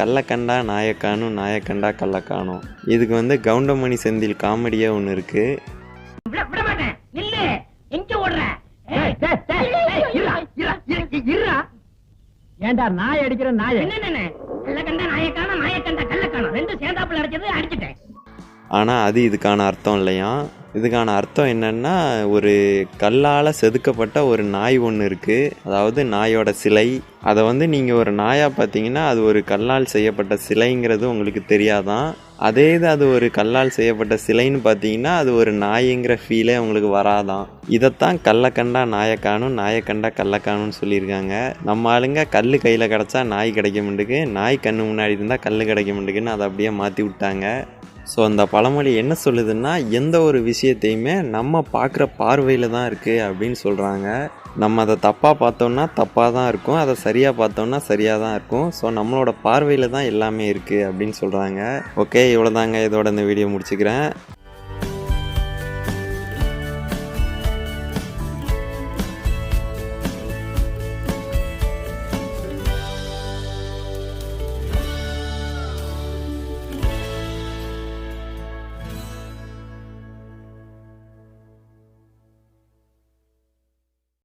கள்ளக்கண்டா நாயக்கானும் நாயக்கண்டா கள்ளக்கானும் இதுக்கு வந்து கவுண்டமணி செந்தில் காமெடியாக ஒன்று இருக்குது. ஏண்டா நாய் அடிக்கிற நாய? என்ன என்ன கள்ளக்கண்டா நாயக்கான நாயக்கண்டா கள்ளக்கான? ரெண்டும் சேர்ந்தாப்புல அடிச்சது அடிச்சிட்டேன். ஆனால் அது இதுக்கான அர்த்தம் இல்லையா? இதுக்கான அர்த்தம் என்னன்னா ஒரு கல்லால் செதுக்கப்பட்ட ஒரு நாய் ஒன்று இருக்குது அதாவது நாயோட சிலை. அதை வந்து நீங்கள் ஒரு நாயாக பார்த்தீங்கன்னா அது ஒரு கல்லால் செய்யப்பட்ட சிலைங்கிறது உங்களுக்கு தெரியாதான். அதே இது அது ஒரு கல்லால் செய்யப்பட்ட சிலைன்னு பார்த்தீங்கன்னா அது ஒரு நாய்ங்கிற ஃபீலே உங்களுக்கு வராதான். இதைத்தான் கள்ளக்கண்டா நாயக்கானும் நாயக்கண்டா கல்லக்கானும்னு சொல்லியிருக்காங்க. நம்ம ஆளுங்க கல் கையில் கிடச்சா நாய் கிடைக்க மாட்டுக்கு. நாய் கண்ணு முன்னாடி இருந்தால் கல் கிடைக்க மாட்டுக்குன்னு அதை அப்படியே மாற்றி விட்டாங்க. ஸோ அந்த பழமொழி என்ன சொல்லுதுன்னா எந்த ஒரு விஷயத்தையுமே நம்ம பார்க்குற பார்வையில் தான் இருக்குது அப்படின்னு சொல்கிறாங்க நம்ம அதை தப்பாக பார்த்தோம்னா தப்பாக தான் இருக்கும். அதை சரியாக பார்த்தோம்னா சரியாக தான் இருக்கும். ஸோ நம்மளோட பார்வையில் தான் எல்லாமே இருக்குது அப்படின்னு சொல்கிறாங்க ஓகே இவ்வளோதாங்க இதோட இந்த வீடியோ முடிச்சுக்கிறேன்.